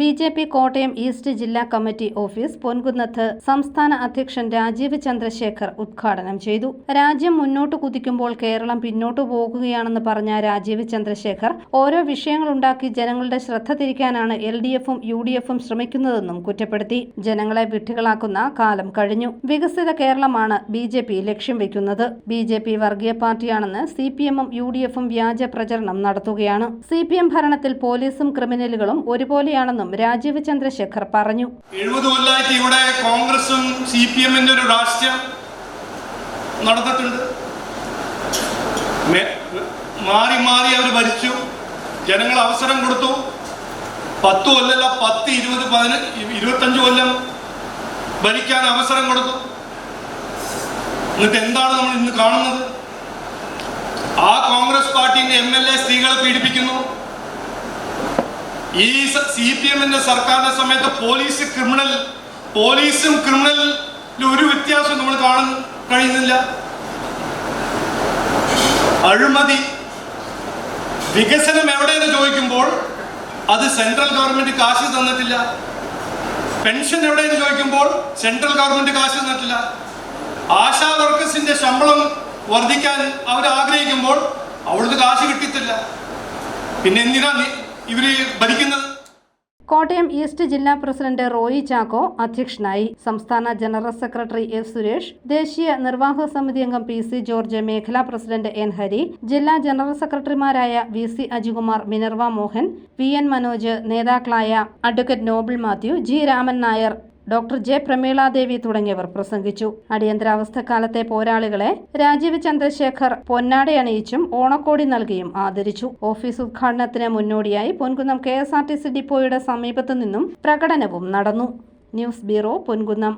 B J P Kottayam east ജില്ലാ committee office പൊൻകുന്നത്ത് സംസ്ഥാന അധ്യക്ഷൻ രാജീവ് ചന്ദ്രശേഖർ ഉദ്ഘാടനം ചെയ്തു. രാജ്യം മുന്നോട്ട് കുതിക്കുമ്പോൾ കേരളം പിന്നോട്ടു പോകുകയാണെന്ന് പറഞ്ഞ രാജീവ് ചന്ദ്രശേഖർ ഓരോ വിഷയങ്ങളുണ്ടാക്കി ജനങ്ങളുടെ ശ്രദ്ധ തിരിക്കാനാണ് എൽ ഡി എഫും യു ഡി എഫും ശ്രമിക്കുന്നതെന്നും കുറ്റപ്പെടുത്തി. ജനങ്ങളെ വിട്ടുകളാക്കുന്ന കാലം കഴിഞ്ഞു. വികസിത കേരളമാണ് ബി ജെ പി ലക്ഷ്യം വെക്കുന്നത്. ബി ജെ പി വർഗീയ പാർട്ടിയാണെന്ന് സി പി എമ്മും യു ഡി എഫും വ്യാജ പ്രചരണം നടത്തുകയാണ്. സി പി എം ഭരണത്തിൽ പോലീസും ക്രിമിനലുകളും ഒരുപോലെയാണെന്നും രാജീവ് ചന്ദ്രശേഖർ പറഞ്ഞു. എഴുപത് കൊല്ലമായിട്ട് ഇവിടെ കോൺഗ്രസും സി പി എമ്മിന്റെ ഒരു രാഷ്ട്രീയം നടന്നിട്ടുണ്ട്. മാറി മാറി അവർ ഭരിച്ചു. ജനങ്ങൾ അവസരം കൊടുത്തു. പത്ത് കൊല്ലല്ല പത്ത് ഇരുപത് പതിനഞ്ച് ഇരുപത്തഞ്ച് കൊല്ലം ഭരിക്കാൻ അവസരം കൊടുത്തു. എന്നിട്ട് എന്താണ് നമ്മൾ ഇന്ന് കാണുന്നത്? ആ കോൺഗ്രസ് പാർട്ടിന്റെ എം എൽ എ സ്ത്രീകളെ പീഡിപ്പിക്കുന്നു. ഈ സി പി എമ്മിന്റെ സർക്കാരിന്റെ സമയത്ത് പോലീസ് ക്രിമിനൽ പോലീസും ക്രിമിനലിൽ ഒരു വ്യത്യാസം നമ്മൾ കാണാൻ കഴിയുന്നില്ല. അഴിമതി വികസനം എവിടെയെന്ന് ചോദിക്കുമ്പോൾ അത് സെൻട്രൽ ഗവൺമെന്റ് കാശ് തന്നിട്ടില്ല. പെൻഷൻ എവിടെയെന്ന് ചോദിക്കുമ്പോൾ സെൻട്രൽ ഗവൺമെന്റ് കാശ് തന്നിട്ടില്ല. ആശാ വർക്കേഴ്സിന്റെ ശമ്പളം വർദ്ധിക്കാൻ അവർ ആഗ്രഹിക്കുമ്പോൾ അവിടുന്ന് കാശ് കിട്ടിയിട്ടില്ല. പിന്നെ എന്തിനാ കോട്ടയം ഈസ്റ്റ് ജില്ലാ പ്രസിഡന്റ് റോയി ചാക്കോ അധ്യക്ഷനായി. സംസ്ഥാന ജനറൽ സെക്രട്ടറി എസ് സുരേഷ് ദേശീയ നിർവാഹക സമിതി അംഗം പി സി ജോർജ് മേഖലാ പ്രസിഡന്റ് എൻ ഹരി ജില്ലാ ജനറൽ സെക്രട്ടറിമാരായ V C Ajikumar Minerva Mohan V N Manoj നേതാക്കളായ advocate Noble Mathew G Raman Nair doctor J Pramiladevi തുടങ്ങിയവർ പ്രസംഗിച്ചു. അടിയന്തരാവസ്ഥക്കാലത്തെ പോരാളികളെ രാജീവ് ചന്ദ്രശേഖർ പൊന്നാട അണിയിച്ചും ഓണക്കോടി നൽകിയും ആദരിച്ചു. ഓഫീസ് ഉദ്ഘാടനത്തിന് മുന്നോടിയായി പൊൻകുന്നം കെ ഡിപ്പോയുടെ സമീപത്തു നിന്നും പ്രകടനവും നടന്നു. News bureau Ponkunnam.